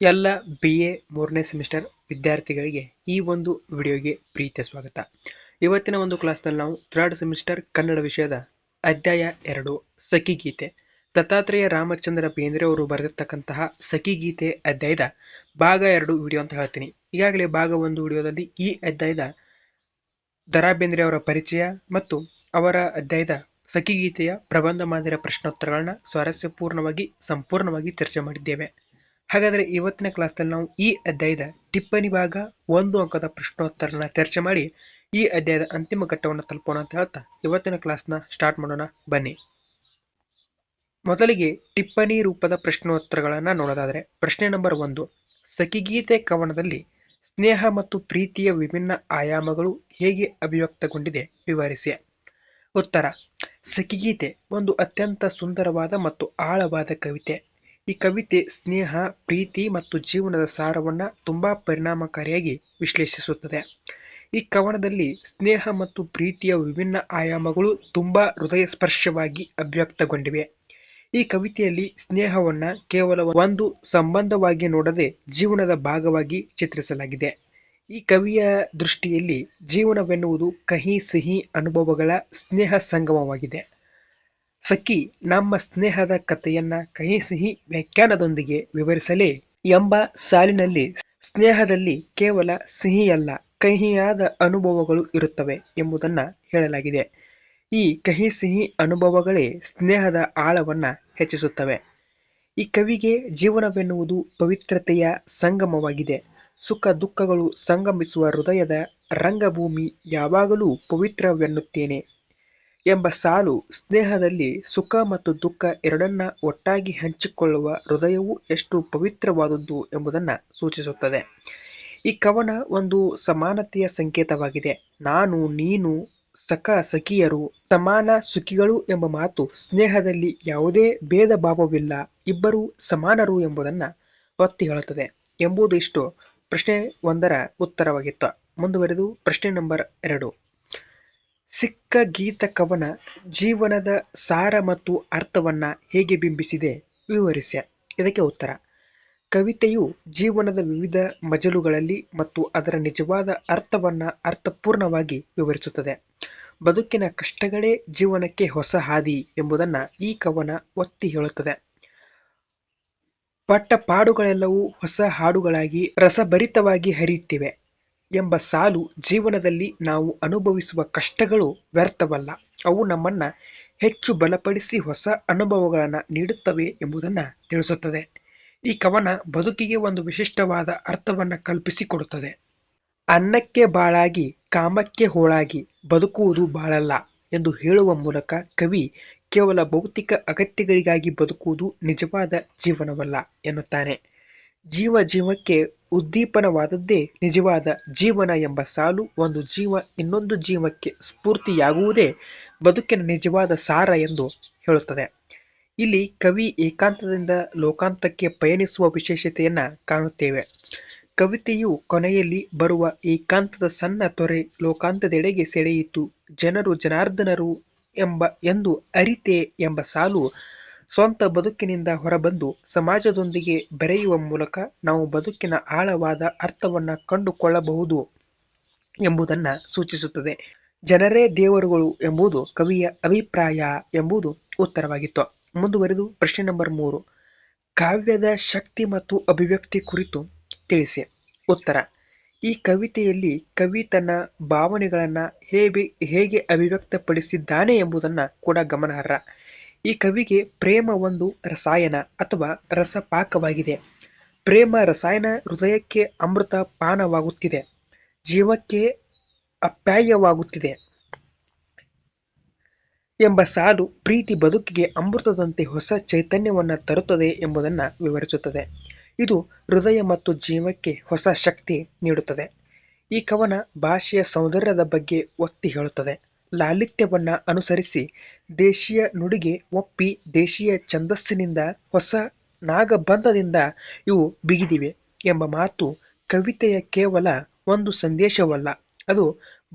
ಎಲ್ಲ B A ಮೂರನೇ semester ವಿದ್ಯಾರ್ಥಿಗಳಿಗೆ ಈ ಒಂದು ವಿಡಿಯೋಗೆ ಪ್ರೀತಿಯ ಸ್ವಾಗತ. ಇವತ್ತಿನ ಒಂದು ಕ್ಲಾಸ್ನಲ್ಲಿ ನಾವು ಥರ್ಡ್ ಸೆಮಿಸ್ಟರ್ ಕನ್ನಡ ವಿಷಯದ ಅಧ್ಯಾಯ ಎರಡು ಸಖಿಗೀತೆ ದತ್ತಾತ್ರೇಯ ರಾಮಚಂದ್ರ ಬೇಂದ್ರೆ ಅವರು ಬರೆದಿರ್ತಕ್ಕಂತಹ ಸಖಿಗೀತೆ ಅಧ್ಯಾಯದ ಭಾಗ ಎರಡು ವಿಡಿಯೋ ಅಂತ ಹೇಳ್ತೀನಿ. ಈಗಾಗಲೇ ಭಾಗ ಒಂದು ವಿಡಿಯೋದಲ್ಲಿ ಈ ಅಧ್ಯಾಯದ ದರಾ ಬೇಂದ್ರೆ ಅವರ ಪರಿಚಯ ಮತ್ತು ಅವರ ಅಧ್ಯಾಯದ ಸಖಿಗೀತೆಯ ಪ್ರಬಂಧ ಮಾದರಿಯ ಪ್ರಶ್ನೋತ್ತರಗಳನ್ನ ಸ್ವಾರಸ್ಯಪೂರ್ಣವಾಗಿ, ಸಂಪೂರ್ಣವಾಗಿ ಚರ್ಚೆ ಮಾಡಿದ್ದೇವೆ. ಹಾಗಾದರೆ ಇವತ್ತಿನ ಕ್ಲಾಸ್ನಲ್ಲಿ ನಾವು ಈ ಅಧ್ಯಾಯದ ಟಿಪ್ಪಣಿ ಭಾಗ ಒಂದು ಅಂಕದ ಪ್ರಶ್ನೋತ್ತರನ ಚರ್ಚೆ ಮಾಡಿ ಈ ಅಧ್ಯಾಯದ ಅಂತಿಮ ಘಟ್ಟವನ್ನು ತಲುಪೋಣ ಅಂತ ಹೇಳ್ತಾ ಇವತ್ತಿನ ಕ್ಲಾಸ್ನ ಸ್ಟಾರ್ಟ್ ಮಾಡೋಣ, ಬನ್ನಿ. ಮೊದಲಿಗೆ ಟಿಪ್ಪಣಿ ರೂಪದ ಪ್ರಶ್ನೋತ್ತರಗಳನ್ನು ನೋಡೋದಾದರೆ, ಪ್ರಶ್ನೆ ನಂಬರ್ ಒಂದು, ಸಖಿಗೀತೆ ಕವನದಲ್ಲಿ ಸ್ನೇಹ ಮತ್ತು ಪ್ರೀತಿಯ ವಿಭಿನ್ನ ಆಯಾಮಗಳು ಹೇಗೆ ಅಭಿವ್ಯಕ್ತಗೊಂಡಿದೆ ವಿವರಿಸಿ. ಉತ್ತರ, ಸಖಿಗೀತೆ ಒಂದು ಅತ್ಯಂತ ಸುಂದರವಾದ ಮತ್ತು ಆಳವಾದ ಕವಿತೆ. ಈ ಕವಿತೆ ಸ್ನೇಹ, ಪ್ರೀತಿ ಮತ್ತು ಜೀವನದ ಸಾರವನ್ನು ತುಂಬಾ ಪರಿಣಾಮಕಾರಿಯಾಗಿ ವಿಶ್ಲೇಷಿಸುತ್ತದೆ. ಈ ಕವನದಲ್ಲಿ ಸ್ನೇಹ ಮತ್ತು ಪ್ರೀತಿಯ ವಿಭಿನ್ನ ಆಯಾಮಗಳು ತುಂಬಾ ಹೃದಯ ಸ್ಪರ್ಶವಾಗಿ ಅಭ್ಯಕ್ತಗೊಂಡಿವೆ ಈ ಕವಿತೆಯಲ್ಲಿ ಸ್ನೇಹವನ್ನು ಕೇವಲ ಒಂದು ಸಂಬಂಧವಾಗಿ ನೋಡದೆ ಜೀವನದ ಭಾಗವಾಗಿ ಚಿತ್ರಿಸಲಾಗಿದೆ. ಈ ಕವಿಯ ದೃಷ್ಟಿಯಲ್ಲಿ ಜೀವನವೆನ್ನುವುದು ಕಹಿ ಸಿಹಿ ಅನುಭವಗಳ ಸ್ನೇಹ ಸಂಗಮವಾಗಿದೆ. ಸಖಿ ನಮ್ಮ ಸ್ನೇಹದ ಕಥೆಯನ್ನ ಕಹಿ ಸಿಹಿ ವ್ಯಾಖ್ಯಾನದೊಂದಿಗೆ ವಿವರಿಸಲೇ ಎಂಬ ಸಾಲಿನಲ್ಲಿ ಸ್ನೇಹದಲ್ಲಿ ಕೇವಲ ಸಿಹಿಯಲ್ಲ, ಕಹಿಯಾದ ಅನುಭವಗಳು ಇರುತ್ತವೆ ಎಂಬುದನ್ನ ಹೇಳಲಾಗಿದೆ. ಈ ಕಹಿ ಸಿಹಿ ಅನುಭವಗಳೇ ಸ್ನೇಹದ ಆಳವನ್ನ ಹೆಚ್ಚಿಸುತ್ತವೆ. ಈ ಕವಿಗೆ ಜೀವನವೆನ್ನುವುದು ಪವಿತ್ರತೆಯ ಸಂಗಮವಾಗಿದೆ. ಸುಖ ದುಃಖಗಳು ಸಂಗಮಿಸುವ ಹೃದಯದ ರಂಗಭೂಮಿ ಯಾವಾಗಲೂ ಪವಿತ್ರವೆನ್ನುತ್ತೇನೆ. ಎಂಬ ಸಾಲು ಸ್ನೇಹದಲ್ಲಿ ಸುಖ ಮತ್ತು ದುಃಖ ಎರಡನ್ನ ಒಟ್ಟಾಗಿ ಹಂಚಿಕೊಳ್ಳುವ ಹೃದಯವು ಎಷ್ಟು ಪವಿತ್ರವಾದದ್ದು ಎಂಬುದನ್ನು ಸೂಚಿಸುತ್ತದೆ. ಈ ಕವನ ಒಂದು ಸಮಾನತೆಯ ಸಂಕೇತವಾಗಿದೆ. ನಾನು, ನೀನು, ಸಖ, ಸಖಿಯರು, ಸಮಾನ ಸುಖಿಗಳು ಎಂಬ ಮಾತು ಸ್ನೇಹದಲ್ಲಿ ಯಾವುದೇ ಭೇದ ಭಾವವಿಲ್ಲ, ಇಬ್ಬರೂ ಸಮಾನರು ಎಂಬುದನ್ನು ಒತ್ತಿ ಹೇಳುತ್ತದೆ. ಎಂಬುದು ಇಷ್ಟು. ಪ್ರಶ್ನೆ ಒಂದರ ಉತ್ತರವಾಗಿತ್ತು. ಮುಂದುವರೆದು ಪ್ರಶ್ನೆ ನಂಬರ್ ಎರಡು. ಸಿಕ್ಕ ಗೀತ ಕವನ ಜೀವನದ ಸಾರ ಮತ್ತು ಅರ್ಥವನ್ನು ಹೇಗೆ ಬಿಂಬಿಸಿದೆ ವಿವರಿಸ್ಯ. ಇದಕ್ಕೆ ಉತ್ತರ. ಕವಿತೆಯು ಜೀವನದ ವಿವಿಧ ಮಜಲುಗಳಲ್ಲಿ ಮತ್ತು ಅದರ ನಿಜವಾದ ಅರ್ಥವನ್ನು ಅರ್ಥಪೂರ್ಣವಾಗಿ ವಿವರಿಸುತ್ತದೆ. ಬದುಕಿನ ಕಷ್ಟಗಳೇ ಜೀವನಕ್ಕೆ ಹೊಸ ಹಾದಿ ಎಂಬುದನ್ನು ಈ ಕವನ ಒತ್ತಿ ಹೇಳುತ್ತದೆ. ಪಟ್ಟ ಪಾಡುಗಳೆಲ್ಲವೂ ಹೊಸ ಹಾಡುಗಳಾಗಿ ರಸಭರಿತವಾಗಿ ಹರಿಯುತ್ತಿವೆ. ಎಂಬ ಸಾಲು ಜೀವನದಲ್ಲಿ ನಾವು ಅನುಭವಿಸುವ ಕಷ್ಟಗಳು ವ್ಯರ್ಥವಲ್ಲ. ಅವು ನಮ್ಮನ್ನು ಹೆಚ್ಚು ಬಲಪಡಿಸಿ ಹೊಸ ಅನುಭವಗಳನ್ನು ನೀಡುತ್ತವೆ ಎಂಬುದನ್ನು ತಿಳಿಸುತ್ತದೆ. ಈ ಕವನ ಬದುಕಿಗೆ ಒಂದು ವಿಶಿಷ್ಟವಾದ ಅರ್ಥವನ್ನು ಕಲ್ಪಿಸಿಕೊಡುತ್ತದೆ. ಅನ್ನಕ್ಕೆ ಬಾಳಾಗಿ, ಕಾಮಕ್ಕೆ ಹೋಳಾಗಿ ಬದುಕುವುದು ಬಾಳಲ್ಲ ಎಂದು ಹೇಳುವ ಮೂಲಕ ಕವಿ ಕೇವಲ ಭೌತಿಕ ಅಗತ್ಯಗಳಿಗಾಗಿ ಬದುಕುವುದು ನಿಜವಾದ ಜೀವನವಲ್ಲ ಎನ್ನುತ್ತಾನೆ. ಜೀವ ಜೀವಕ್ಕೆ ಉದ್ದೀಪನವಾದದ್ದೇ ನಿಜವಾದ ಜೀವನ ಎಂಬ ಸಾಲು ಒಂದು ಜೀವ ಇನ್ನೊಂದು ಜೀವಕ್ಕೆ ಸ್ಫೂರ್ತಿಯಾಗುವುದೇ ಬದುಕಿನ ನಿಜವಾದ ಸಾರ ಎಂದು ಹೇಳುತ್ತದೆ. ಇಲ್ಲಿ ಕವಿ ಏಕಾಂತದಿಂದ ಲೋಕಾಂತಕ್ಕೆ ಪಯಣಿಸುವ ವಿಶೇಷತೆಯನ್ನು ಕಾಣುತ್ತೇವೆ. ಕವಿತೆಯು ಕೊನೆಯಲ್ಲಿ ಬರುವ ಏಕಾಂತದ ಸಣ್ಣ ತೊರೆ ಲೋಕಾಂತದೆಡೆಗೆ ಸೆಳೆಯಿತು ಜನರು ಜನಾರ್ದನರು ಎಂಬ ಎಂದು ಅರಿತೆ ಎಂಬ ಸಾಲು ಸ್ವಂತ ಬದುಕಿನಿಂದ ಹೊರಬಂದು ಸಮಾಜದೊಂದಿಗೆ ಬೆರೆಯುವ ಮೂಲಕ ನಾವು ಬದುಕಿನ ಆಳವಾದ ಅರ್ಥವನ್ನು ಕಂಡುಕೊಳ್ಳಬಹುದು ಎಂಬುದನ್ನು ಸೂಚಿಸುತ್ತದೆ. ಜನರೇ ದೇವರುಗಳು ಎಂಬುದು ಕವಿಯ ಅಭಿಪ್ರಾಯ ಎಂಬುದು ಉತ್ತರವಾಗಿತ್ತು. ಮುಂದುವರೆದು ಪ್ರಶ್ನೆ ನಂಬರ್ ಮೂರು. ಕಾವ್ಯದ ಶಕ್ತಿ ಮತ್ತು ಅಭಿವ್ಯಕ್ತಿ ಕುರಿತು ತಿಳಿಸಿ. ಉತ್ತರ. ಈ ಕವಿತೆಯಲ್ಲಿ ಕವಿ ತನ್ನ ಭಾವನೆಗಳನ್ನು ಹೇಗೆ ಹೇಗೆ ಅಭಿವ್ಯಕ್ತಪಡಿಸಿದ್ದಾನೆ ಎಂಬುದನ್ನು ಕೂಡ ಗಮನಾರ್ಹ. ಈ ಕವಿಗೆ ಪ್ರೇಮ ಒಂದು ರಸಾಯನ ಅಥವಾ ರಸಪಾಕವಾಗಿದೆ. ಪ್ರೇಮ ರಸಾಯನ ಹೃದಯಕ್ಕೆ ಅಮೃತ ಪಾನವಾಗುತ್ತಿದೆ. ಜೀವಕ್ಕೆ ಅಪ್ಯಾಯವಾಗುತ್ತಿದೆ. ಎಂಬ ಸಾಲು ಪ್ರೀತಿ ಬದುಕಿಗೆ ಅಮೃತದಂತೆ ಹೊಸ ಚೈತನ್ಯವನ್ನು ತರುತ್ತದೆ ಎಂಬುದನ್ನು ವಿವರಿಸುತ್ತದೆ. ಇದು ಹೃದಯ ಮತ್ತು ಜೀವಕ್ಕೆ ಹೊಸ ಶಕ್ತಿ ನೀಡುತ್ತದೆ. ಈ ಕವನ ಭಾಷೆಯ ಸೌಂದರ್ಯದ ಬಗ್ಗೆ ಒತ್ತಿ ಹೇಳುತ್ತದೆ. ಲಾಲಿತ್ಯವನ್ನ ಅನುಸರಿಸಿ ದೇಶೀಯ ನುಡಿಗೆ ಒಪ್ಪಿ ದೇಶೀಯ ಛಂದಸ್ಸಿನಿಂದ ಹೊಸ ನಾಗಬಂಧದಿಂದ ಇವು ಬಿಗಿದಿವೆ ಎಂಬ ಮಾತು ಕವಿತೆಯ ಕೇವಲ ಒಂದು ಸಂದೇಶವಲ್ಲ. ಅದು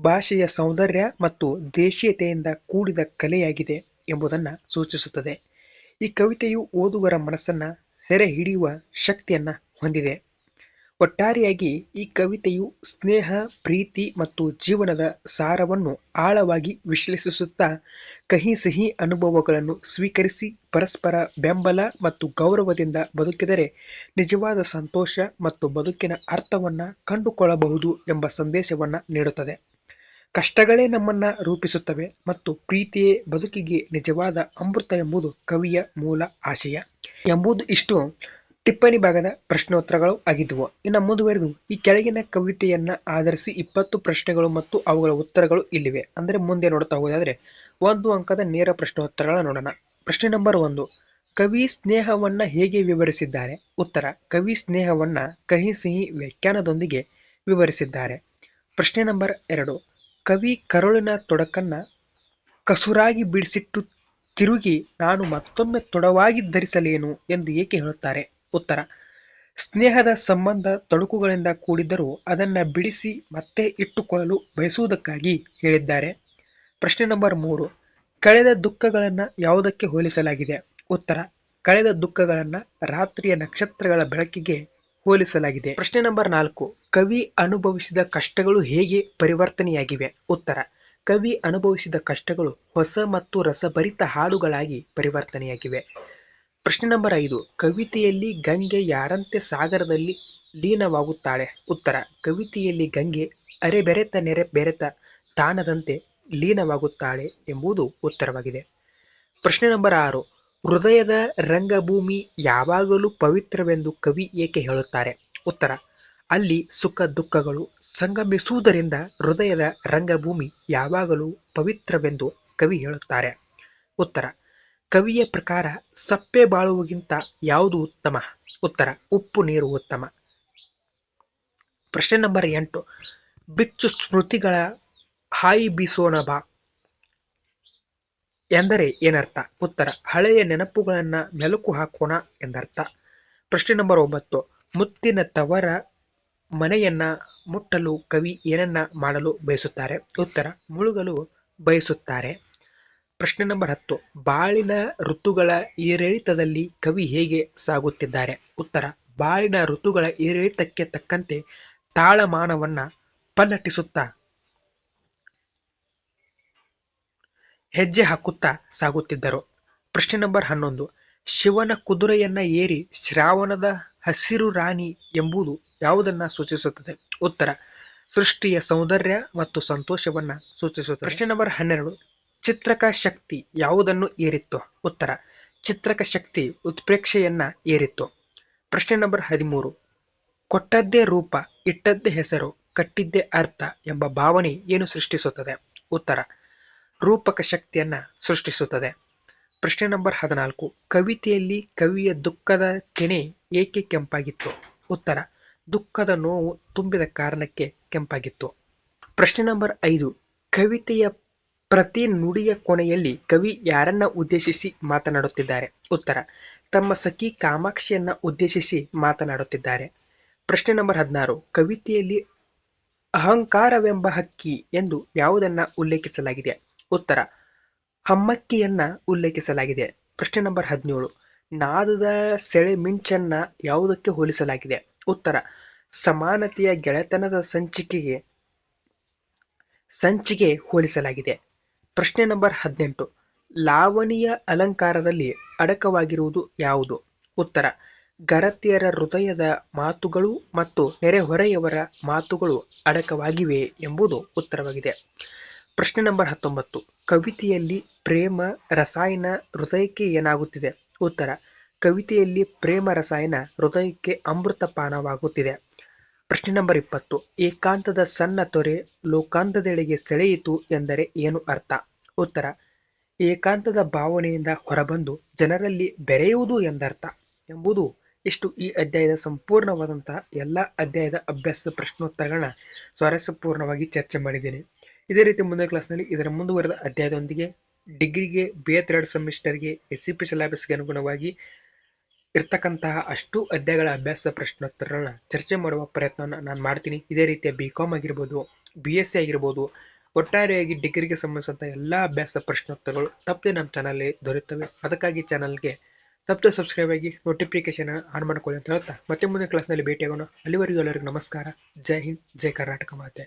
ಭಾಷೆಯ ಸೌಂದರ್ಯ ಮತ್ತು ದೇಶೀಯತೆಯಿಂದ ಕೂಡಿದ ಕಲೆಯಾಗಿದೆ ಎಂಬುದನ್ನು ಸೂಚಿಸುತ್ತದೆ. ಈ ಕವಿತೆಯು ಓದುಗರ ಮನಸ್ಸನ್ನು ಸೆರೆ ಹಿಡಿಯುವ ಶಕ್ತಿಯನ್ನು ಹೊಂದಿದೆ. ಒಟ್ಟಾರೆಯಾಗಿ ಈ ಕವಿತೆಯು ಸ್ನೇಹ, ಪ್ರೀತಿ ಮತ್ತು ಜೀವನದ ಸಾರವನ್ನು ಆಳವಾಗಿ ವಿಶ್ಲೇಷಿಸುತ್ತಾ ಕಹಿ ಸಿಹಿ ಅನುಭವಗಳನ್ನು ಸ್ವೀಕರಿಸಿ ಪರಸ್ಪರ ಬೆಂಬಲ ಮತ್ತು ಗೌರವದಿಂದ ಬದುಕಿದರೆ ನಿಜವಾದ ಸಂತೋಷ ಮತ್ತು ಬದುಕಿನ ಅರ್ಥವನ್ನು ಕಂಡುಕೊಳ್ಳಬಹುದು ಎಂಬ ಸಂದೇಶವನ್ನ ನೀಡುತ್ತದೆ. ಕಷ್ಟಗಳೇ ನಮ್ಮನ್ನು ರೂಪಿಸುತ್ತವೆ ಮತ್ತು ಪ್ರೀತಿಯೇ ಬದುಕಿಗೆ ನಿಜವಾದ ಅಮೃತ ಎಂಬುದು ಕವಿಯ ಮೂಲ ಆಶಯ. ಎಂಬುದು ಇಷ್ಟು. ಟಿಪ್ಪಣಿ ಭಾಗದ ಪ್ರಶ್ನೋತ್ತರಗಳು ಆಗಿದ್ದವು ಇನ್ನು ಮುಂದುವರೆದು, ಈ ಕೆಳಗಿನ ಕವಿತೆಯನ್ನು ಆಧರಿಸಿ ಇಪ್ಪತ್ತು ಪ್ರಶ್ನೆಗಳು ಮತ್ತು ಅವುಗಳ ಉತ್ತರಗಳು ಇಲ್ಲಿವೆ. ಅಂದರೆ ಮುಂದೆ ನೋಡ್ತಾ ಹೋಗೋದಾದ್ರೆ ಒಂದು ಅಂಕದ ನೇರ ಪ್ರಶ್ನೋತ್ತರಗಳ ನೋಡೋಣ. ಪ್ರಶ್ನೆ ನಂಬರ್ ಒಂದು, ಕವಿ ಸ್ನೇಹವನ್ನು ಹೇಗೆ ವಿವರಿಸಿದ್ದಾರೆ? ಉತ್ತರ, ಕವಿ ಸ್ನೇಹವನ್ನು ಕಹಿ ಸಿಹಿ ವ್ಯಾಖ್ಯಾನದೊಂದಿಗೆ ವಿವರಿಸಿದ್ದಾರೆ. ಪ್ರಶ್ನೆ ನಂಬರ್ ಎರಡು, ಕವಿ ಕರುಳಿನ ತೊಡಕನ್ನ ಕಸುರಾಗಿ ಬಿಡಿಸಿಟ್ಟು ತಿರುಗಿ, ನಾನು ಮತ್ತೊಮ್ಮೆ ತೊಡವಾಗಿ ಧರಿಸಲೇನು ಎಂದು ಏಕೆ ಹೇಳುತ್ತಾರೆ? ಉತ್ತರ. ಸ್ನೇಹದ ಸಂಬಂಧ ತೊಡಕುಗಳಿಂದ ಕೂಡಿದ್ದರೂ ಅದನ್ನು ಬಿಡಿಸಿ ಮತ್ತೆ ಇಟ್ಟುಕೊಳ್ಳಲು ಬಯಸುವುದಕ್ಕಾಗಿ ಹೇಳಿದ್ದಾರೆ. ಪ್ರಶ್ನೆ ನಂಬರ್ ಮೂರು. ಕಳೆದ ದುಃಖಗಳನ್ನು ಯಾವುದಕ್ಕೆ ಹೋಲಿಸಲಾಗಿದೆ? ಉತ್ತರ. ಕಳೆದ ದುಃಖಗಳನ್ನು ರಾತ್ರಿಯ ನಕ್ಷತ್ರಗಳ ಬೆಳಕಿಗೆ ಹೋಲಿಸಲಾಗಿದೆ. ಪ್ರಶ್ನೆ ನಂಬರ್ ನಾಲ್ಕು. ಕವಿ ಅನುಭವಿಸಿದ ಕಷ್ಟಗಳು ಹೇಗೆ ಪರಿವರ್ತನೆಯಾಗಿವೆ? ಉತ್ತರ. ಕವಿ ಅನುಭವಿಸಿದ ಕಷ್ಟಗಳು ಹೊಸ ಮತ್ತು ರಸಭರಿತ ಹಾಡುಗಳಾಗಿ ಪರಿವರ್ತನೆಯಾಗಿವೆ. ಪ್ರಶ್ನೆ ನಂಬರ್ ಐದು. ಕವಿತೆಯಲ್ಲಿ ಗಂಗೆ ಯಾರಂತೆ ಸಾಗರದಲ್ಲಿ ಲೀನವಾಗುತ್ತಾಳೆ? ಉತ್ತರ, ಕವಿತೆಯಲ್ಲಿ ಗಂಗೆ ಅರೆಬೆರೆತ ನೆರೆ ಬೆರೆತ ತಾಣದಂತೆ ಲೀನವಾಗುತ್ತಾಳೆ ಎಂಬುದು ಉತ್ತರವಾಗಿದೆ. ಪ್ರಶ್ನೆ ನಂಬರ್ ಆರು. ಹೃದಯದ ರಂಗಭೂಮಿ ಯಾವಾಗಲೂ ಪವಿತ್ರವೆಂದು ಕವಿ ಏಕೆ ಹೇಳುತ್ತಾರೆ? ಉತ್ತರ, ಅಲ್ಲಿ ಸುಖ ದುಃಖಗಳು ಸಂಗಮಿಸುವುದರಿಂದ ಹೃದಯದ ರಂಗಭೂಮಿ ಯಾವಾಗಲೂ ಪವಿತ್ರವೆಂದು ಕವಿ ಹೇಳುತ್ತಾರೆ. ಉತ್ತರ ಕವಿಯ ಪ್ರಕಾರ ಸಪ್ಪೆ ಬಾಳುವಗಿಂತ ಯಾವುದು ಉತ್ತಮ? ಉತ್ತರ, ಉಪ್ಪು ನೀರು ಉತ್ತಮ. ಪ್ರಶ್ನೆ ನಂಬರ್ ಎಂಟು. ಬಿಚ್ಚು ಸ್ಮೃತಿಗಳ ಹಾಯಿ ಬೀಸೋಣ ಬಾ. ಎಂದರೆ ಏನರ್ಥ? ಉತ್ತರ, ಹಳೆಯ ನೆನಪುಗಳನ್ನ ಮೆಲುಕು ಹಾಕೋಣ ಎಂದರ್ಥ. ಪ್ರಶ್ನೆ ನಂಬರ್ ಒಂಬತ್ತು. ಮುತ್ತಿನ ತವರ ಮನೆಯನ್ನ ಮುಟ್ಟಲು ಕವಿ ಏನನ್ನ ಮಾಡಲು ಬಯಸುತ್ತಾರೆ? ಉತ್ತರ, ಮುಳುಗಲು ಬಯಸುತ್ತಾರೆ. ಪ್ರಶ್ನೆ ನಂಬರ್ ಹತ್ತು. ಬಾಳಿನ ಋತುಗಳ ಏರಿಳಿತದಲ್ಲಿ ಕವಿ ಹೇಗೆ ಸಾಗುತ್ತಿದ್ದಾರೆ? ಉತ್ತರ, ಬಾಳಿನ ಋತುಗಳ ಏರಿಳಿತಕ್ಕೆ ತಕ್ಕಂತೆ ತಾಳಮಾನವನ್ನ ಪಲ್ಲಟಿಸುತ್ತಾ ಹೆಜ್ಜೆ ಹಾಕುತ್ತಾ ಸಾಗುತ್ತಿದ್ದರು. ಪ್ರಶ್ನೆ ನಂಬರ್ ಹನ್ನೊಂದು. ಶಿವನ ಕುದುರೆಯನ್ನ ಏರಿ ಶ್ರಾವಣದ ಹಸಿರು ರಾಣಿ ಎಂಬುದು ಯಾವುದನ್ನ ಸೂಚಿಸುತ್ತದೆ? ಉತ್ತರ, ಸೃಷ್ಟಿಯ ಸೌಂದರ್ಯ ಮತ್ತು ಸಂತೋಷವನ್ನ ಸೂಚಿಸುತ್ತದೆ. ಪ್ರಶ್ನೆ ನಂಬರ್ ಹನ್ನೆರಡು. ಚಿತ್ರಕ ಶಕ್ತಿ ಯಾವುದನ್ನು ಏರಿತ್ತು? ಉತ್ತರ, ಚಿತ್ರಕ ಶಕ್ತಿ ಉತ್ಪ್ರೇಕ್ಷೆಯನ್ನ ಏರಿತ್ತು? ಪ್ರಶ್ನೆ ನಂಬರ್ ಹದಿಮೂರು. ಕೊಟ್ಟದ್ದೇ ರೂಪ, ಇಟ್ಟದ್ದೇ ಹೆಸರು, ಕಟ್ಟಿದ್ದೇ ಅರ್ಥ ಎಂಬ ಭಾವನೆ ಏನು ಸೃಷ್ಟಿಸುತ್ತದೆ? ಉತ್ತರ, ರೂಪಕ ಶಕ್ತಿಯನ್ನ ಸೃಷ್ಟಿಸುತ್ತದೆ. ಪ್ರಶ್ನೆ ನಂಬರ್ ಹದಿನಾಲ್ಕು. ಕವಿತೆಯಲ್ಲಿ ಕವಿಯ ದುಃಖದ ಕೆನೆ ಏಕೆ ಕೆಂಪಾಗಿತ್ತು? ಉತ್ತರ, ದುಃಖದ ನೋವು ತುಂಬಿದ ಕಾರಣಕ್ಕೆ ಕೆಂಪಾಗಿತ್ತು. ಪ್ರಶ್ನೆ ನಂಬರ್ ಐದು. ಕವಿತೆಯ ಪ್ರತಿ ನುಡಿಯ ಕೊನೆಯಲ್ಲಿ ಕವಿ ಯಾರನ್ನ ಉದ್ದೇಶಿಸಿ ಮಾತನಾಡುತ್ತಿದ್ದಾರೆ? ಉತ್ತರ, ತಮ್ಮ ಸಖಿ ಕಾಮಾಕ್ಷಿಯನ್ನ ಉದ್ದೇಶಿಸಿ ಮಾತನಾಡುತ್ತಿದ್ದಾರೆ. ಪ್ರಶ್ನೆ ನಂಬರ್ ಹದಿನಾರು, ಕವಿತೆಯಲ್ಲಿ ಅಹಂಕಾರವೆಂಬ ಹಕ್ಕಿ ಎಂದು ಯಾವುದನ್ನ ಉಲ್ಲೇಖಿಸಲಾಗಿದೆ? ಉತ್ತರ, ಹಮ್ಮಕ್ಕಿಯನ್ನ ಉಲ್ಲೇಖಿಸಲಾಗಿದೆ. ಪ್ರಶ್ನೆ ನಂಬರ್ ಹದಿನೇಳು, ನಾದದ ಸೆಳೆ ಮಿಂಚನ್ನ ಯಾವುದಕ್ಕೆ ಹೋಲಿಸಲಾಗಿದೆ? ಉತ್ತರ, ಸಮಾನತೆಯ ಗೆಳೆತನದ ಸಂಚಿಕೆಗೆ, ಸಂಚಿಗೆ ಹೋಲಿಸಲಾಗಿದೆ. ಪ್ರಶ್ನೆ ನಂಬರ್ ಹದಿನೆಂಟು. ಲಾವಣಿಯ ಅಲಂಕಾರದಲ್ಲಿ ಅಡಕವಾಗಿರುವುದು ಯಾವುದು? ಉತ್ತರ, ಗರತಿಯರ ಹೃದಯದ ಮಾತುಗಳು ಮತ್ತು ನೆರೆಹೊರೆಯವರ ಮಾತುಗಳು ಅಡಕವಾಗಿವೆ ಎಂಬುದು ಉತ್ತರವಾಗಿದೆ. ಪ್ರಶ್ನೆ ನಂಬರ್ ಹತ್ತೊಂಬತ್ತು, ಕವಿತೆಯಲ್ಲಿ ಪ್ರೇಮ, ರಸಾಯನ, ಹೃದಯಕ್ಕೆ ಏನಾಗುತ್ತಿದೆ? ಉತ್ತರ, ಕವಿತೆಯಲ್ಲಿ ಪ್ರೇಮ, ರಸಾಯನ, ಹೃದಯಕ್ಕೆ ಅಮೃತಪಾನವಾಗುತ್ತಿದೆ. ಪ್ರಶ್ನೆ ನಂಬರ್ ಇಪ್ಪತ್ತು. ಏಕಾಂತದ ಸಣ್ಣ ತೊರೆ ಲೋಕಾಂತದೆಡೆಗೆ ಸೆಳೆಯಿತು ಎಂದರೆ ಏನು ಅರ್ಥ? ಉತ್ತರ, ಏಕಾಂತದ ಭಾವನೆಯಿಂದ ಹೊರಬಂದು ಜನರಲ್ಲಿ ಬೆರೆಯುವುದು ಎಂದರ್ಥ. ಎಂಬುದು ಇಷ್ಟು ಈ ಅಧ್ಯಾಯದ ಸಂಪೂರ್ಣವಾದಂತಹ ಎಲ್ಲ ಅಧ್ಯಾಯದ ಅಭ್ಯಾಸದ ಪ್ರಶ್ನೋತ್ತರಗಳನ್ನ ಸ್ವಾರಸ್ಯಪೂರ್ಣವಾಗಿ ಚರ್ಚೆ ಮಾಡಿದ್ದೇನೆ. ಇದೇ ರೀತಿ ಮುಂದಿನ ಕ್ಲಾಸ್ನಲ್ಲಿ ಇದರ ಮುಂದುವರೆದ ಅಧ್ಯಾಯದೊಂದಿಗೆ ಡಿಗ್ರಿಗೆ ಬಿ ಎ ಥರ್ಡ್ ಸೆಮಿಸ್ಟರ್ಗೆ ಎಸ್ ಸಿ ಪಿ ಸಿಲೆಬಸ್ಗೆ ಅನುಗುಣವಾಗಿ ಇರ್ತಕ್ಕಂತಹ ಅಷ್ಟು ಅಧ್ಯಾಯಗಳ ಅಭ್ಯಾಸ ಪ್ರಶ್ನೋತ್ತರಗಳನ್ನ ಚರ್ಚೆ ಮಾಡುವ ಪ್ರಯತ್ನವನ್ನು ನಾನು ಮಾಡ್ತೀನಿ. ಇದೇ ರೀತಿಯ ಬಿ ಕಾಮ್ ಆಗಿರ್ಬೋದು ಬಿ ಎಸ್ ಸಿ ಆಗಿರ್ಬೋದು, ಒಟ್ಟಾರೆಯಾಗಿ ಡಿಗ್ರಿಗೆ ಸಂಬಂಧಿಸಿದಂಥ ಎಲ್ಲ ಅಭ್ಯಾಸ ಪ್ರಶ್ನೋತ್ತರಗಳು ತಪ್ಪದೆ ನಮ್ಮ ಚಾನಲ್ಲಿ ದೊರೆಯುತ್ತವೆ. ಅದಕ್ಕಾಗಿ ಚಾನಲ್ಗೆ ತಪ್ಪದೆ ಸಬ್ಸ್ಕ್ರೈಬ್ ಆಗಿ ನೋಟಿಫಿಕೇಶನ್ ಆನ್ ಮಾಡ್ಕೊಳ್ಳಿ ಅಂತ ಹೇಳ್ತಾ. ಮತ್ತೆ ಮುಂದಿನ ಕ್ಲಾಸ್ನಲ್ಲಿ ಭೇಟಿಯಾಗೋಣ. ಅಲ್ಲಿವರೆಗೂ ಎಲ್ಲರಿಗೂ ನಮಸ್ಕಾರ. ಜೈ ಹಿಂದ್, ಜೈ ಕರ್ನಾಟಕ ಮಾತೆ.